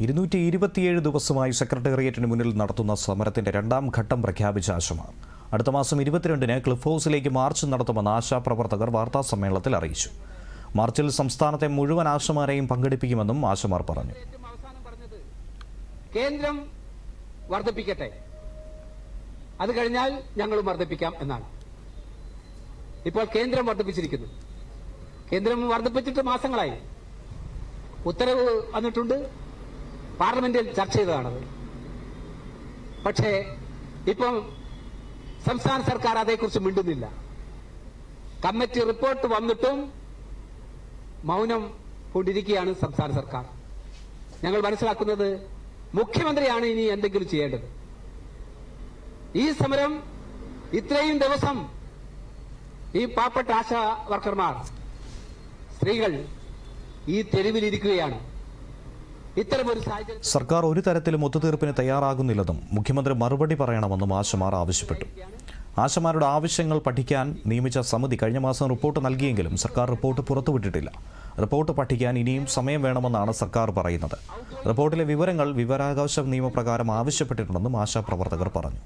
ഇരുന്നൂറ്റി ഇരുപത്തിയേഴ് ദിവസമായി സെക്രട്ടേറിയറ്റിന് മുന്നിൽ നടത്തുന്ന സമരത്തിന്റെ രണ്ടാം ഘട്ടം പ്രഖ്യാപിച്ച ആശമ അടുത്ത മാസം ഇരുപത്തിരണ്ടിന് ക്ലിഫ് ഹൗസിലേക്ക് മാർച്ച് നടത്തുമെന്ന് ആശാപ്രവർത്തകർ വാർത്താ സമ്മേളനത്തിൽ അറിയിച്ചു. മാർച്ചിൽ സംസ്ഥാനത്തെ മുഴുവൻ ആശമാരെയും പങ്കെടുപ്പിക്കുമെന്നും ആശമാർ പറഞ്ഞു. കേന്ദ്രം വർദ്ധിപ്പിക്കട്ടെ. അത് കഴിഞ്ഞാൽ ഞങ്ങളും വർദ്ധിപ്പിക്കാം എന്നാണ്. ഇപ്പോൾ കേന്ദ്രം വർദ്ധിപ്പിച്ചിരിക്കുന്നു. കേന്ദ്രം വർദ്ധിപ്പിച്ചിട്ട് മാസങ്ങളായി. ഉത്തരവ് വന്നിട്ടുണ്ട്. പാർലമെന്റിൽ ചർച്ച ചെയ്തതാണത്. പക്ഷേ ഇപ്പം സംസ്ഥാന സർക്കാർ അതേക്കുറിച്ച് മിണ്ടുന്നില്ല. കമ്മിറ്റി റിപ്പോർട്ട് വന്നിട്ടും മൗനം കൊണ്ടിരിക്കുകയാണ് സംസ്ഥാന സർക്കാർ. ഞങ്ങൾ മനസ്സിലാക്കുന്നത് മുഖ്യമന്ത്രിയാണ് ഇനി എന്തെങ്കിലും ചെയ്യേണ്ടത്. ഈ സമരം ഇത്രയും ദിവസം ഈ പാവപ്പെട്ട ആശാ വർക്കർമാർ സ്ത്രീകൾ ഈ തെരുവിലിരിക്കുകയാണ്. ഇത്തരമൊരു സർക്കാർ ഒരു തരത്തിലും ഒത്തുതീർപ്പിന് തയ്യാറാകുന്നില്ലെന്നും മുഖ്യമന്ത്രി മറുപടി പറയണമെന്നും ആശമാർ ആവശ്യപ്പെട്ടു. ആശമാരുടെ ആവശ്യങ്ങൾ പഠിക്കാൻ നിയമിച്ച സമിതി കഴിഞ്ഞ മാസം റിപ്പോർട്ട് നൽകിയെങ്കിലും സർക്കാർ റിപ്പോർട്ട് പുറത്തുവിട്ടിട്ടില്ല. റിപ്പോർട്ട് പഠിക്കാൻ ഇനിയും സമയം വേണമെന്നാണ് സർക്കാർ പറയുന്നത്. റിപ്പോർട്ടിലെ വിവരങ്ങൾ വിവരാവകാശ നിയമപ്രകാരം ആവശ്യപ്പെട്ടിട്ടുണ്ടെന്നും ആശാപ്രവർത്തകർ പറഞ്ഞു.